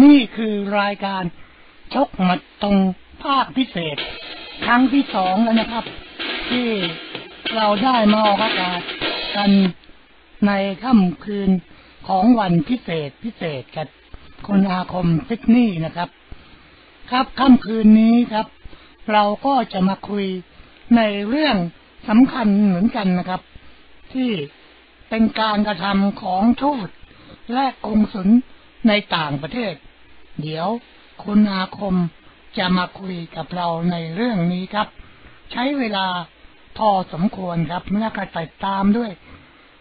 นี่คือรายการชกหมัดตรงภาคพิเศษ ครั้งที่สองแล้วนะครับ ที่เราได้มาออกอากาศกันในค่ำคืนของวันพิเศษพิเศษกับคนอาคมซิดนีย์นะครับ ครับค่ำคืนนี้ครับ เราก็จะมาคุยในเรื่องสำคัญเหมือนกันนะครับ ที่เป็นการกระทำของทูตและกงสุลในต่างประเทศ เดี๋ยวคุณอาคมจะมาคุยกับเราในเรื่องนี้ครับ ใช้เวลาพอสมควรครับเมื่อกระติดตามด้วย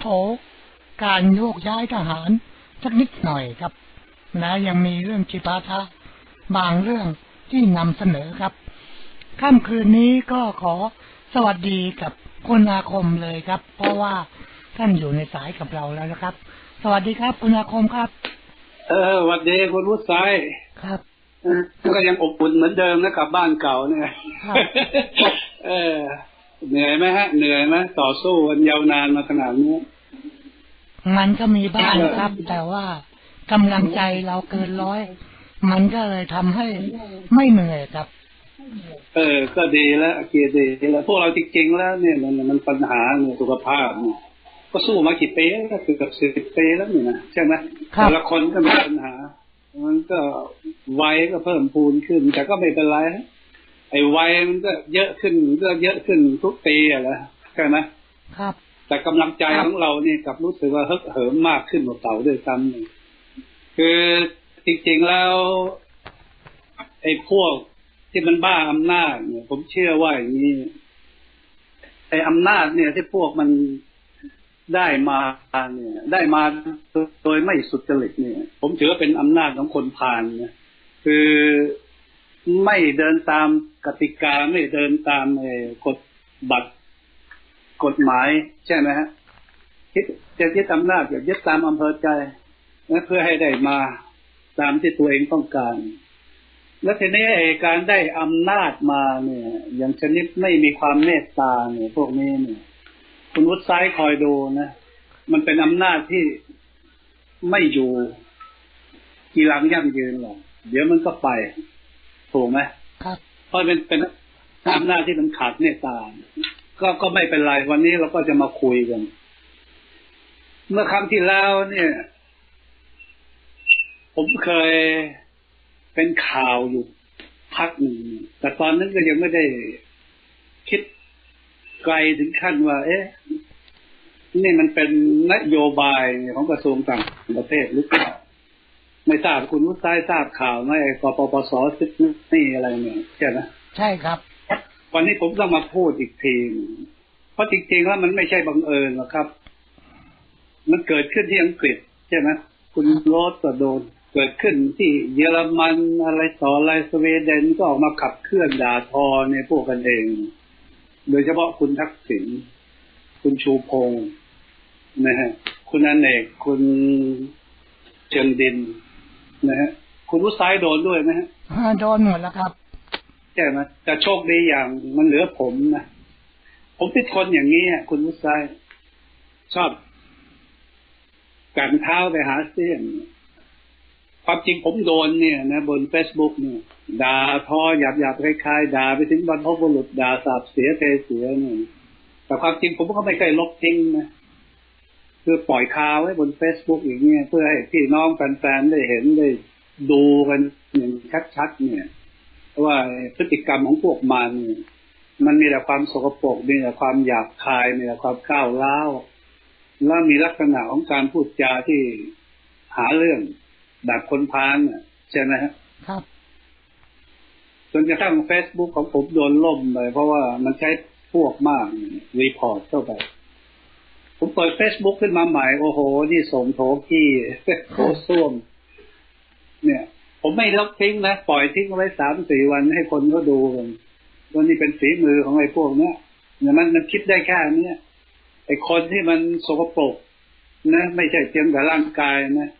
โถการโยกย้ายทหารสักนิดหน่อยครับ และยังมีเรื่องจิปาทะบางเรื่องที่นำเสนอครับค่ำคืนนี้ก็ขอสวัสดีกับคุณอาคมเลยครับ เพราะว่าท่านอยู่ในสายกับเราแล้วนะครับ สวัสดีครับ คุณอาคมครับ เออสวัสดีคุณวุฒิชัยครับเออก็ยังอบอุ่นเหมือนเดิมนะกับบ้านเก่าเนี่ยครับเออ เหนื่อยไหมฮะ เหนื่อยไหมต่อสู้กันยาวนานมาขนาดนี้ มันก็มีบ้างครับ แต่ว่ากำลังใจเราเกินร้อย มันก็เลยทำให้ไม่เหนื่อยครับ เออ ก็ดีแล้วเกียรดีแล้วพวกเราจริงๆแล้วเนี่ยมันมันปัญหาเนี่ยสุขภาพเนี่ย ก็สู้มากี่ปีแล้วก็คือกับสิบปีแล้วนี่นะใช่ไหมครับแต่ละคนก็มีปัญหา มันก็วัยก็เพิ่มพูนขึ้น แต่ก็ไม่เป็นไรฮะไอ้วัยมันก็เยอะขึ้นก็เยอะขึ้นทุกปีอะนะใช่ไหมครับ แต่กำลังใจของเราเนี่ยกลับรู้สึกว่าฮึกเหิมมากขึ้นกว่าเก่าด้วยซ้ำเนี่ยคือจริงๆแล้ว ไอ้พวกที่มันบ้าอำนาจเนี่ย ผมเชื่อว่าอย่างนี้ไอ้อำนาจเนี่ยที่พวกมัน ได้มาเนี่ยได้มาโดยไม่สุจริตเนี่ย ผมถือว่าเป็นอำนาจของคนพาลนะคือไม่เดินตามกติกาไม่เดินตามกฎบัตรกฎหมาย ใช่ไหมฮะคิดจะยึดอำนาจจะยึดตามอำเภอใจนะเพื่อให้ได้มาตามที่ตัวเองต้องการ และทีนี้ไอ้การได้อำนาจมาเนี่ย อย่างชนิดไม่มีความเมตตาเนี่ย พวกนี้เนี่ย คุณวุฒิซ้ายคอยดูนะ มันเป็นอำนาจที่ไม่อยู่กีรังยั่งยืนหรอกเดี๋ยวมันก็ไป ถูกไหมครับเพราะเป็นเป็นอำนาจที่มันขาดเมตตาก็ก็ไม่เป็นไรวันนี้เราก็จะมาคุยกัน เมื่อครั้งที่แล้วเนี่ย ผมเคยเป็นข่าวอยู่พักหนึ่งแต่ตอนนั้นก็ยังไม่ได้คิด ไกลถึงขั้นว่า เอ๊ะ นี่มันเป็นนโยบายของกระทรวงต่างประเทศหรือเปล่าไม่ทราบคุณวุฒิทราบข่าวไหมไอ้กปปสซิดนี่อะไรเนี่ยใช่ไหมใช่ครับ วันนี้ผมต้องมาพูดอีกทีหนึ่งเพราะจริงๆแล้วมันไม่ใช่บังเอิญหรอกครับ มันเกิดขึ้นที่อังกฤษ ใช่ไหมคุณโรสก็โดน เกิดขึ้นที่เยอรมันอะไรต่ออะไรสวีเดนก็ออกมาขับเคลื่อนด่าทอในพวกกันเอง โดยเฉพาะคุณทักษิณคุณชูพงศ์นะฮะคุณอเนกคุณเชิงดินนะฮะคุณวุฒิซ้ายโดนด้วยนะฮะโดนหมดแล้วครับใช่ไหมแต่โชคดีอย่างมันเหลือผมนะผมเป็นคนอย่างนี้อะคุณวุฒิชัยชอบกันเท้าไปหาเสี้ยน ความจริงผมโดนเนี่ยนะบนเฟซบุ๊กเนี่ยด่าทอหยาบหยาบคล้ายๆด่าไปถึงบรรพบุรุษด่าสาบเสียเทเสียเนี่ยแต่ความจริงผมก็ไม่เคยลบทิ้งนะคือปล่อยคาไว้บนเฟซบุ๊กอย่างเงี้ยเพื่อให้พี่น้องแฟนๆได้เห็นได้ดูกันอย่างชัดๆเนี่ยว่าพฤติกรรมของพวกมัน มันมีแต่ความสกปรกมีแต่ความหยาบคายมีแต่ความก้าวร้าวแล้วมีลักษณะของการพูดจาที่หาเรื่อง แบบคนพาลน่ะใช่ไหมฮะครับจนกระทั่งเฟซบุ๊กของผมโดนล่มไปเพราะว่ามันใช้พวกมากรีพอร์ตเข้าไป ผมเปิดเฟซบุ๊กขึ้นมาใหม่ โอ้โห นี่ส่งโถกี้โถส้วม เนี่ย ผมไม่ลบทิ้งนะ ปล่อยทิ้งเอาไว้สามสี่วันให้คนก็ดูกันว่านี่เป็นฝีมือของไอ้พวกเนี้ยเนี่ยมันมันคิดได้แค่เนี้ยไอ้คนที่มันสกปรกนะ ไม่ใช่เพียงแต่ร่างกายนะ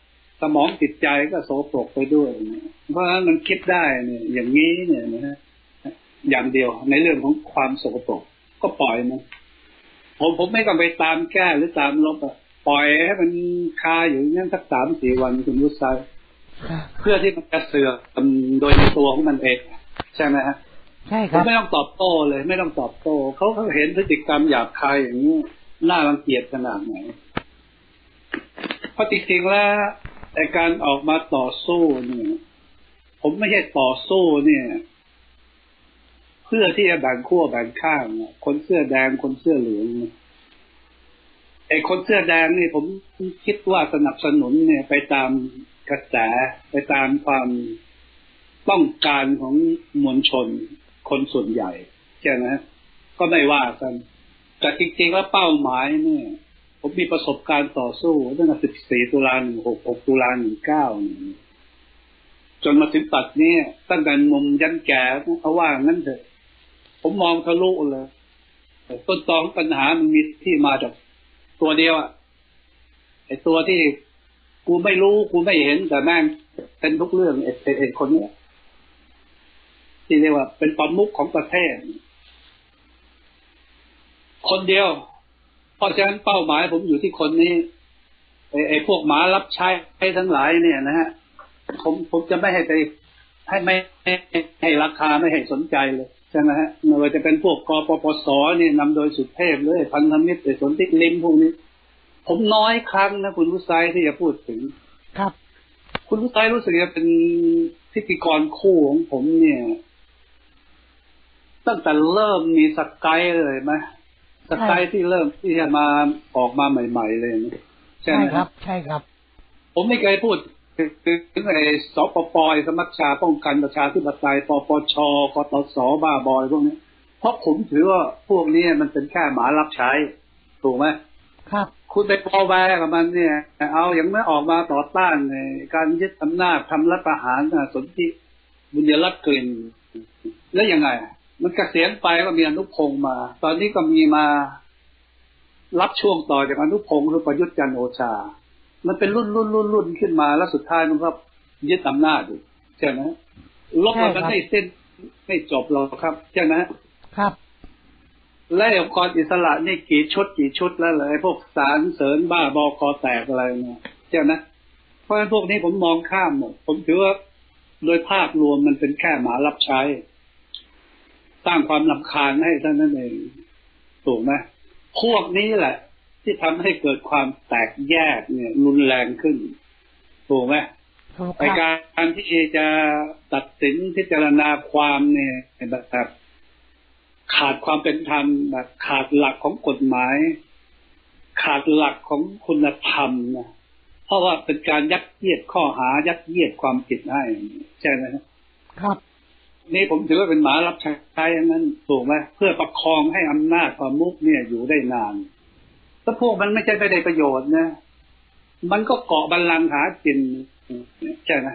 สมองจิตใจก็โสโปรกไปด้วยเนี่ยเพราะฉะนั้นมันคิดได้เนี่ยอย่างนี้เนี่ยนะฮะอย่างเดียวในเรื่องของความสกปรกก็ปล่อยมันผมผมไม่ต้องไปตามแก้หรือตามลบอะปล่อยให้มันคาอยู่อย่างนั้นสักสามสี่วันคุณยุทธายเพื่อที่มันจะเสื่อมโดยในตัวของมันเองใช่ไหมฮะใช่คผมรับไม่ต้องตอบโต้เลย ไม่ต้องตอบโต้เขาเขาเห็นพฤติกรรมหยาบคายอย่างนี้น่ารังเกียจขนาดไหนเพราะจริงๆแล้ว ไอการออกมาต่อสู้เนี่ย ผมไม่ใช่ต่อสู้เนี่ย เพื่อที่จะแบ่งขั้วแบ่งข้างคนเสื้อแดงคนเสื้อเหลืองเนี่ยไอคนเสื้อแดงนี่ผมคิดว่าสนับสนุนเนี่ย ไปตามกระแสไปตามความต้องการของมวลชนคนส่วนใหญ่ใช่ไหมก็ไม่ว่ากันแต่จริงๆแล้วเป้าหมายเนี่ย ผมมีประสบการณ์ต่อสู้ตั้งแต่14ตุลา16 6ตุลา19จนมาถึงปัจจุบันนี้ตั้งแต่หนุ่มยันแก่เอาว่างั้นเถอะ ผมมองทะลุเลยต้นตอของปัญหามันมีที่มาจากตัวเดียวอะไอตัวที่กูไม่รู้กูไม่เห็นแต่แม่งเป็นทุกเรื่องไอไอไอคนเนี้ยที่เรียกว่าเป็นประมุขของประเทศ คนเดียว ราะฉะนั้นเป้าหมายผมอยู่ที่คนนี้ไอ้ไอ้พวกหมารับใช้ให้ทั้งหลายเนี่ยนะฮะผมผมจะไม่ให้ไปให้ไม่ให้ให้ราคาไม่ให้สนใจเลยใช่ไหมฮะไม่ว่าจะเป็นพวกกปปสเนี่ยนำโดยสุเทพเลยพันธมิตรไอ้สนธิลิมพวกนี้ ผมน้อยครั้งนะคุณผู้ชายที่จะพูดถึง ครับ คุณผู้ชายรู้สึกจะเป็นพิธีกรคู่ของผมเนี่ย ตั้งแต่เริ่มมีสกายเลยไหม สกายที่เริ่มที่จะมาออกมาใหม่ๆเลยนะใช่ใช่ไหมครับ ใช่ครับ ผมไม่เคยพูดถึงไอ้สปปสมัชชาป้องกันประชาธิปไตยปปชกตสบ้าบอยพวกนี้เพราะผมถือว่าพวกนี้มันเป็นแค่หมารับใช้ ถูกไหมครับ คุณไปพอแวกับมันเนี่ย เอาอย่างเมื่อออกมาต่อต้านในการยึดอำนาจทำรัฐประหารน่ะสนธิบุญยรัตน์กลิ่นแล้วยังไง มันกเกษียณไปก็มีอนุพงศ์มา ตอนนี้ก็มีมารับช่วงต่อจากอนุพงศ์คือประยุทธ์จันทร์โอชา มันเป็นรุ่นรุ่นรุ่นรุ่นขึ้นมา แล้วสุดท้ายมันก็ยึดอำนาจอยู่ใช่ไหมลบมันไม่สิ้นไม่จบหรอกครับใช่ไหมครับและองค์กรอิสระนี่กี่ชุดกี่ชุดแล้วเลยพวกสารเสริญบ้าบอคอแตกอะไรเนี่ยใช่ไหมเพราะฉะนั้นพวกนี้ผมมองข้ามหมดผมถือว่าโดยภาพรวมมันเป็นแค่หมารับใช้ สร้างความลำคาญให้ท่านนั่นเองถูกไหมพวกนี้แหละ ที่ทำให้เกิดความแตกแยกเนี่ย รุนแรงขึ้น ถูกไหมถูกในครับการที่จะตัดสินพิจารณาความเนี่ยแบบขาดความเป็นธรรมแบบขาดหลักของกฎหมาย ขาดหลักของคุณธรรมนะเพราะว่าเป็นการยัดเยียดข้อหายัดเยียดความผิดให้ใช่ไหมฮะครับ นี่ผมถือว่าเป็นหมารับใช้อย่างนั้นถูกไหมเพื่อประคองให้อำนาจความมุกเนี่ยอยู่ได้นานถ้าพวกมันไม่ใช่ไม่ได้ประโยชน์นะมันก็เกาะบัลลังก์หากินใช่ไหม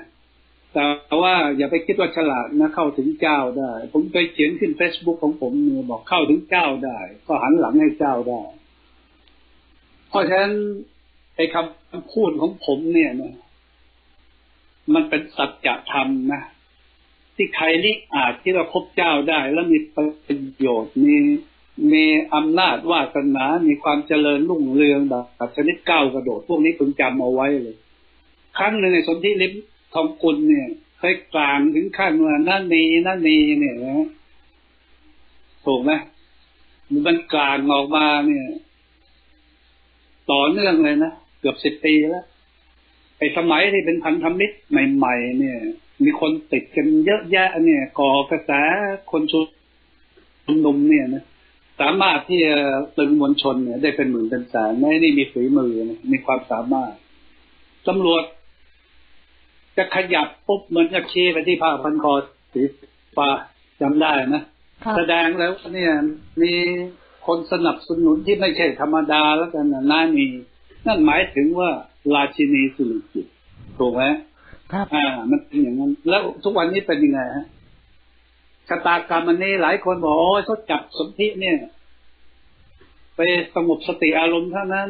แต่ว่าอย่าไปคิดว่าฉลาดนะเข้าถึงเจ้าได้ ผมเคยเขียนขึ้นเฟซบุ๊กของผมบอกเข้าถึงเจ้าได้ ก็หันหลังให้เจ้าได้เพราะฉะนั้นไอ้คำพูดของผมเนี่ยนะมันเป็นสัจธรรมนะ ที่ใครลิอาจที่เราพบเจ้าได้ แล้วมีประโยชน์มีมีอำนาจวาสนา มีความเจริญรุ่งเรืองแบบชนิดก้าวกระโดด พวกนี้คุณจำเอาไว้เลย ครั้งหนึ่งในสนธิลิมทองกุลเนี่ยเคยกลางถึงขั้นว่านั่นนีนั่นนีเนี่ยนะถูกไหมมันกลางออกมาเนี่ย ต่อเนื่องเลยนะ เกือบสิบปีแล้วไอ้สมัยที่เป็นพันธมิตรใหม่ ๆ เนี่ย มีคนติดกันเยอะแยะเนี่ยก่อกระแสคนชุมนุมเนี่ยนะสามารถที่จะตึงมวลชนเนี่ย ได้เป็นหมื่นเป็นแสนไม่นี่มีฝีมือนะมีความสามารถตำรวจ จะขยับปุ๊บเหมือนกับชี้ไปที่ผ้าพันคอสีฟ้าจำได้นะครับแสดงแล้วเนี่ย มีคนสนับสนุนที่ไม่ใช่ธรรมดาแล้วกันนะน่ามีนั่นหมายถึงว่าราชินีสุริกิตถูกไหม ครับอ่า มันเป็นอย่างนั้น แล้วทุกวันนี้เป็นยังไงฮะชะตากรรมอันนี้หลายคนบอกโอ้ยเขาจับสมธิเนี่ย ไปสงบสติอารมณ์เท่านั้น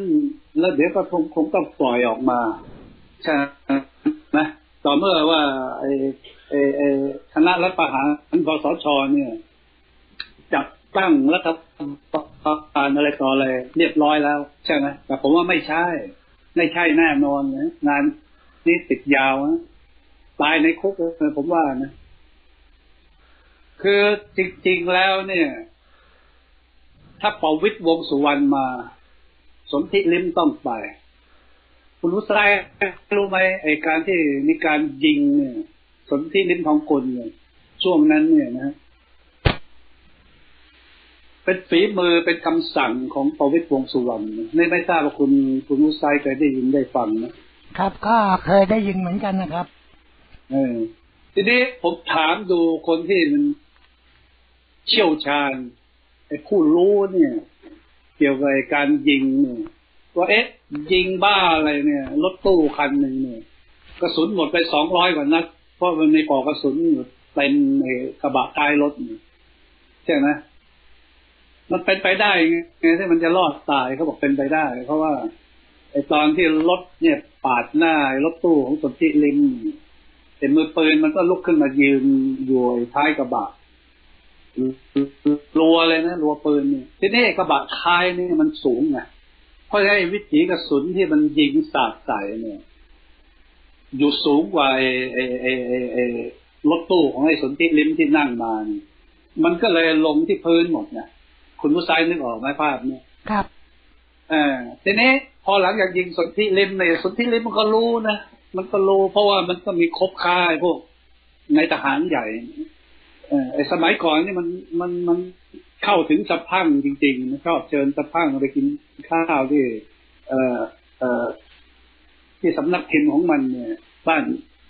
แล้วเดี๋ยวก็คงคงต้องปล่อยออกมาใช่ไหมต่อเมื่อว่าไอ้ไอ้ไอ้คณะรัฐประหารคสชเนี่ยจับตั้งรัฐบาลอะไรต่ออะไรเรียบร้อยแล้ว ใช่ไหมแต่ผมว่าไม่ใช่ ไม่ใช่แน่นอนนะงาน นี้ติดยาวนะตายในคุกเลยผมว่านะ คือจริง ๆ แล้วเนี่ย ถ้าปวิตวงสุวรรณมา สนธิลิมต้องไป คุณรู้ไซรู้ไหมไอการที่มีการยิงเนี่ย สนธิลิมทองกุลเนี่ยช่วงนั้นเนี่ยนะเป็นฝีมือเป็นคำสั่งของปวิตรวงสุวรรณไม่ไม่ทราบว่าคุณคุณรู้ไซเคยได้ยินได้ฟังนะ ครับก็เคยได้ยินเหมือนกันนะครับ เออ ทีนี้ผมถามดูคนที่มันเชี่ยวชาญไอ้ผู้รู้เนี่ย เกี่ยวกับการยิงเนี่ยว่าเอ๊ะ ยิงบ้าอะไรเนี่ยรถตู้คันหนึ่งเนี่ยกระสุนหมดไปสองร้อยกว่านัดเพราะมันมีปอกกระสุนเต็มในกระบะท้ายรถใช่ไหมมันเป็นไปได้ไงที่มันจะรอดตายเขาบอกเป็นไปได้ เพราะว่า ไอ้ตอนที่รถเนี่ยปาดหน้ารถตู้ของสนธิลิมแต่มือปืนมันก็ลุกขึ้นมายืนอยู่ท้ายกระบะรัวเลยนะรัวปืนเนี่ยทีนี้กระบะท้ายนี่มันสูงไงเพราะไอ้วิถีกระสุนที่มันยิงสาดใส่เนี่ยอยู่สูงกว่าไอ้ไอ้ไอ้ไอ้ไอ้รถตู้ของไอ้สนธิลิมที่นั่งมานี่มันก็เลยลงที่พื้นหมดเนี่ยคุณผู้ชายนึกออกไหมภาพเนี่ยครับ เออทีนี้ พอหลังจากยิงสนธิลิมเนี่ยสนธิลิมมันก็รู้นะมันก็รู้เพราะว่ามันก็มีคบค่ายพวกในทหารใหญ่เออไอสมัยก่อนนี่มันมันมันเข้าถึงสะพังจริงๆนะชอบเชิญสะพังไปกินข้าวที่ เอ่อเอ่อที่สำนักพิมพ์ของมันเนี่ยบ้าน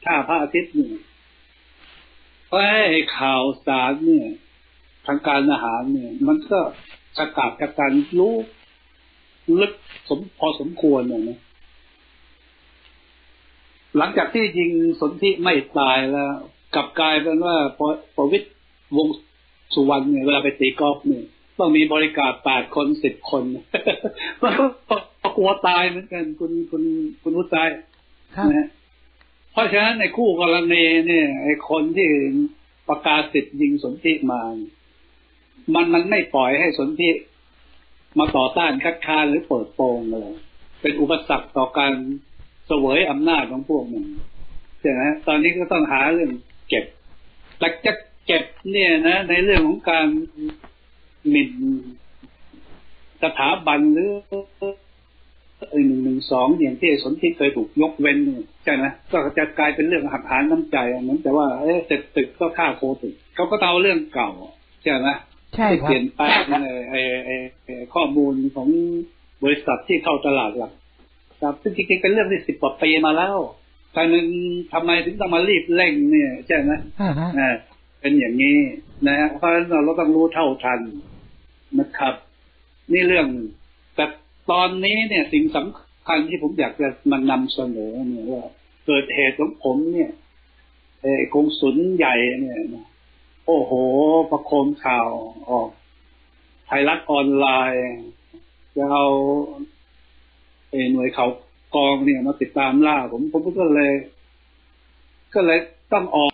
ท่าพระอาทิตย์เนี่ยเพราะไอ้ข่าวสารเนี่ย ทางการอาหารเนี่ย มันก็สกัดกับการรู้ ลึกสมพอสมควรเนี่ยนะ หลังจากที่ยิงสนธิไม่ตายแล้วกลับกลายเป็นว่าพอปวิตรวงศ์สุวรรณเนี่ยเวลาไปตีกอล์ฟเนี่ยต้องมีบริการแปดคนสิบคนมันก็กลัวตายเหมือนกัน คุณคุณคุณวุฒิชัยครับนะฮะเพราะฉะนั้นในคู่กรณีเนี่ย ไอ้คนที่ประกาศสิทธิ์ยิงสนธิมา มันมันไม่ปล่อยให้สนธิ มาต่อต้านคัดค้านหรือเปิดโปงเลยเป็นอุปสรรคต่อการเสวยอำนาจของพวกมันใช่ไหมตอนนี้ก็ต้องหาเรื่องเก็บแต่จะเก็บเนี่ยนะ ในเรื่องของการหมิ่นสถาบันหรือหนึ่งหนึ่งสองอย่างที่สนที่เคยถูกยกเว้นใช่ไหมก็จะกลายเป็นเรื่องหักหานน้ำใจเหมือนแต่ว่าเอ๊ะเสร็จตึกก็ฆ่าโคตึกเขาก็เอาเรื่องเก่าใช่ไหม ใช่ที่ครัเปบลี่ยนแปลงไอ้ไอ้ไอ้ไอ้ข้อมูลของบริษัทที่เข้าตลาดหลักครับซึ่งจริงๆเป็นเรื่องที่สิบกว่าปีมาแล้วแต่มันทำไมถึงต้องมารีบเร่งเนี่ยใช่ไหมอ่าฮะอ่าเป็นอย่างนี้นะฮะเพราะฉะนั้นเราต้องรู้เท่าทันนะครับ นี่เรื่องแต่ตอนนี้เนี่ย สิ่งสำคัญที่ผมอยากจะมานำเสนอเนี่ยว่าเกิดเหตุของผมเนี่ยเออกงสุนใหญ่เนี่ยนะ โอ้โห ประโคมข่าวออกไทยรัฐออนไลน์จะเอาเอ่อหน่วยเขากองเนี่ยมาติดตามล่าผมผมก็เลย ก็เลยต้องออก